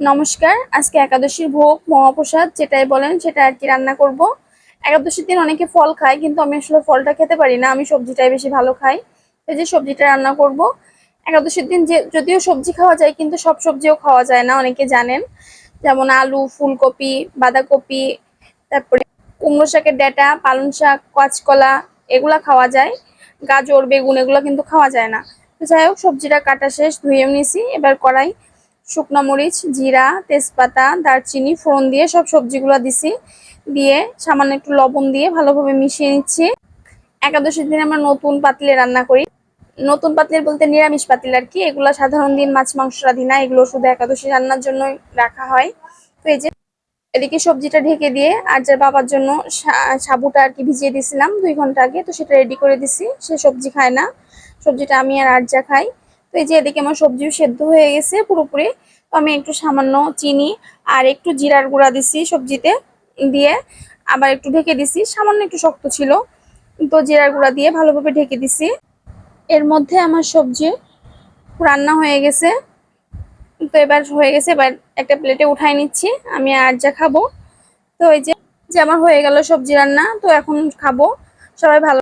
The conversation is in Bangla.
নমস্কার, আজকে একাদশীর ভোগ মহাপ্রসাদ যেটাই বলেন সেটা আর কি রান্না করব। একাদশীর দিন অনেকে ফল খায়, কিন্তু আমি আসলে ফলটা খেতে পারি না, আমি সবজিটাই বেশি ভালো খাই। এই যে সবজিটা রান্না করব। একাদশীর দিন যে, যদিও সবজি খাওয়া যায়, কিন্তু সব সবজিও খাওয়া যায় না, অনেকে জানেন। যেমন আলু, ফুলকপি, বাঁধাকপি, তারপরে কুমড়ো শাকের ডাঁটা, পালং শাক, কাঁচকলা, এগুলা খাওয়া যায়। গাজর, বেগুন, এগুলো কিন্তু খাওয়া যায় না। তো যাই হোক, সবজিটা কাটা শেষ ধুয়েও নিয়েছি এবার কড়াই শুকনো মরিচ, জিরা, তেজপাতা, দারচিনি, ফোড়ন দিয়ে সব সবজিগুলো দিছি। দিয়ে সামান্য একটু লবণ দিয়ে ভালোভাবে মিশিয়ে নিচ্ছি। একাদশীর দিন আমরা নতুন পাতিলে রান্না করি। নতুন পাতিলের বলতে নিরামিষ পাতিল আর কি। এগুলো সাধারণ দিন মাছ, মাংস রাধি না। এগুলো শুধু একাদশী রান্নার জন্য রাখা হয়। তো এই যে এদিকে সবজিটা ঢেকে দিয়ে আর যার বাবার জন্য সাবুটা আর কি ভিজিয়ে দিয়েছিলাম দুই ঘণ্টা আগে। তো সেটা রেডি করে দিছি। সে সবজি খায় না। সবজিটা আমি আর আরজা খাই। তো এই যে এদিকে আমার সবজিও সেদ্ধ হয়ে গেছে পুরোপুরি। তো আমি একটু সামান্য চিনি আর একটু জিরার গুঁড়া দিছি সবজিতে দিয়ে। আবার একটু ঢেকে দিছি, সামান্য একটু শক্ত ছিল। তো জিরার গুঁড়া দিয়ে ভালোভাবে ঢেকে দিছি। এর মধ্যে আমার সবজি রান্না হয়ে গেছে। তো এবার হয়ে গেছে, এবার একটা প্লেটে উঠাই নিচ্ছি, আমি আর যা খাব। তো যে যে আমার হয়ে গেল সবজি রান্না, তো এখন খাব। সবাই ভালো